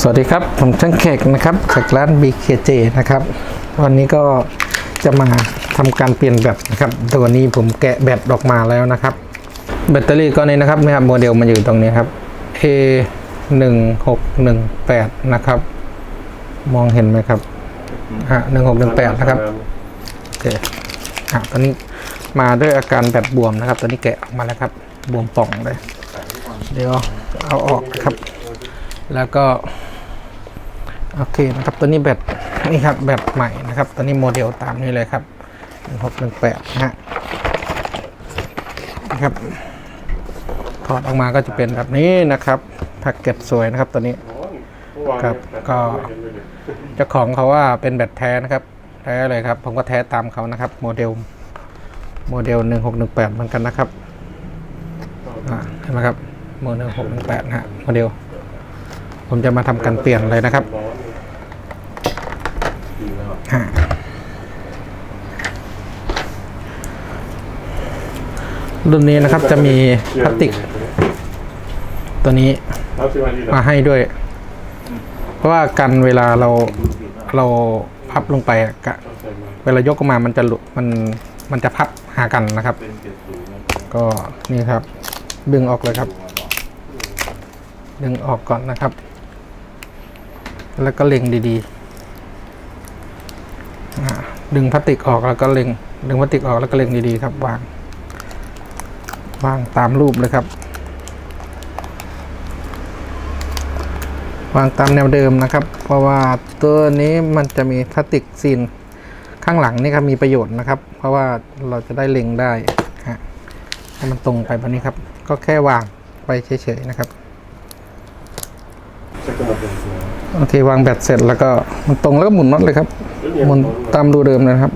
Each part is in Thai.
สวัสดีครับ ผมช่างแขกนะครับจากร้าน BKJ นะครับ วันนี้ก็จะมาทำการเปลี่ยนแบตนะครับ ตัวนี้ผมแกะแบตออกมาแล้วนะครับ แบตเตอรี่ก้อนนี้นะครับนะครับโมเดลมันอยู่ตรงนี้ครับ A 1 6 1 8นะครับ มองเห็นไหมครับอะ1618นะครับโอเคอะตอนนี้มาด้วยอาการแบบบวมนะครับ ตอนนี้แกะออกมาแล้วครับ บวมป่องเลย เดี๋ยวเอาออกนะครับ แล้วก็ โอเคนะครับตัวนี้แบตนี่ครับแบตใหม่นะครับตัวนี้โมเดลตามนี้เลยครับ1618นะฮะนะครับถอดออกมาก็จะเป็นแบบนี้นะครับแพ็กเกจสวยนะครับตัวนี้ครับก็เจ้าของเขาว่าเป็นแบตแท้นะครับแท้เลยครับ ผมก็แท้ตามเขานะครับ โมเดลโมเดล1618เหมือนกันนะครับอ่าเห็นไหมครับโมเดล1618นะฮะโมเดล ผมจะมาทำการเปลี่ยนเลยนะครับรุ่นนี้นะครับจะมีพลาสติก ตัวนี้มาให้ด้วย เพราะว่ากันเวลาเราเราพับลงไปกะเวลายกออกมามันจะหลุดมันมันจะพับหากันนะครับ ก็นี่ครับ ดึงออกเลยครับ ดึงออกก่อนนะครับ แล้วก็เล็งดีๆดึงพลาสติกออกแล้วก็เล็ง ดึงพลาสติกออกแล้วก็เล็งดีๆครับวางวางตามรูปเลยครับ วางตามแนวเดิมนะครับ เพราะว่าตัวนี้มันจะมีพลาสติกซีนข้างหลังนี่ครับมีประโยชน์นะครับ เพราะว่าเราจะได้เล็งได้ฮะให้มันตรงไปแบบนี้ครับ ก็แค่วางไปเฉยๆนะครับ โอเควางแบตเสร็จแล้วก็มันตรงแล้วก็หมุนน็อตเลยครับหมุนตามรูเดิมเลยนะครับ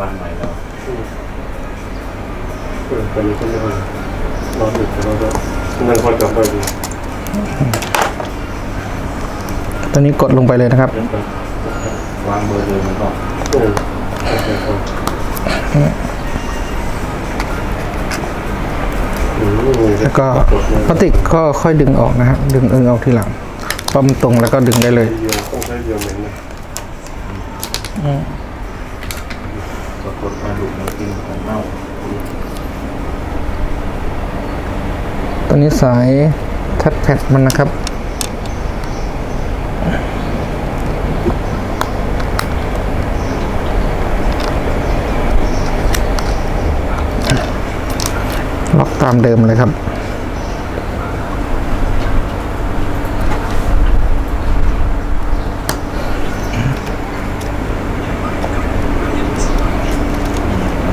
วางใหม่แล้วเออตอนนี้ก็ไม่ได้รอดึกแต่เราจะนั่งคอยกลับไปดีตอนนี้กดลงไปเลยนะครับเป็นไปวางเบอร์เดิมมันก็โอ้โอเคครับอืม แล้วก็พลาสติกก็ค่อยดึงออกนะฮะดึงเอิงออกทีหลังพอมันตรงแล้วก็ดึงได้เลยเดียวต้องใช้เดียวเหม็นนะปราดูมันกินของเน่าตัวนี้สายทัดแพดมันนะครับ ตามเดิมเลยครับ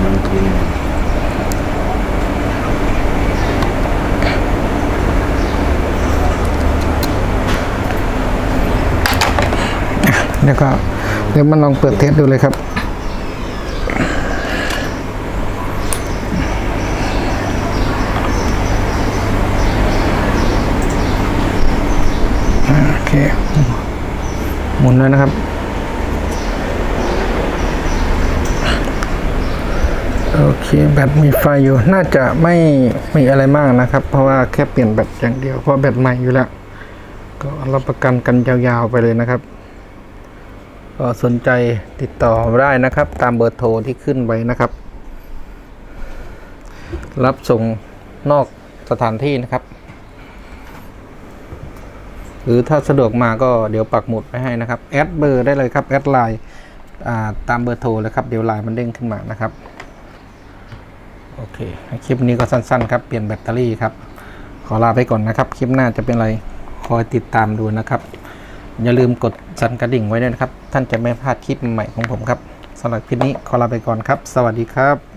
มันกินเดี๋ยวก็เดี๋ยวมันลองเปิดเทสดูเลยครับ โอเค หมุนเลยนะครับโอเคแบตมีไฟอยู่น่าจะไม่มีอะไรมากนะครับ เพราะว่าแค่เปลี่ยนแบตอย่างเดียวเพราะแบตใหม่อยู่แล้วก็รับประกันกันยาวๆไปเลยนะครับ ก็สนใจติดต่อได้นะครับ ตามเบอร์โทรที่ขึ้นไว้นะครับ รับส่งนอกสถานที่นะครับ หรือถ้าสะดวกมาก็เดี๋ยวปักหมุดไว้ให้นะครับ แอดเบอร์ได้เลยครับแอดไลน์ตามเบอร์โทรเลยครับเดี๋ยวไลน์มันเด้งขึ้นมานะครับโอเคคลิปนี้ก็สั้นๆครับเปลี่ยนแบตเตอรี่ครับ ขอลาไปก่อนนะครับ คลิปหน้าจะเป็นอะไรคอยติดตามดูนะครับ อย่าลืมกดสั่นกระดิ่งไว้ด้วยนะครับ ท่านจะไม่พลาดคลิปใหม่ของผมครับสำหรับคลิปนี้ขอลาไปก่อนครับ สวัสดีครับ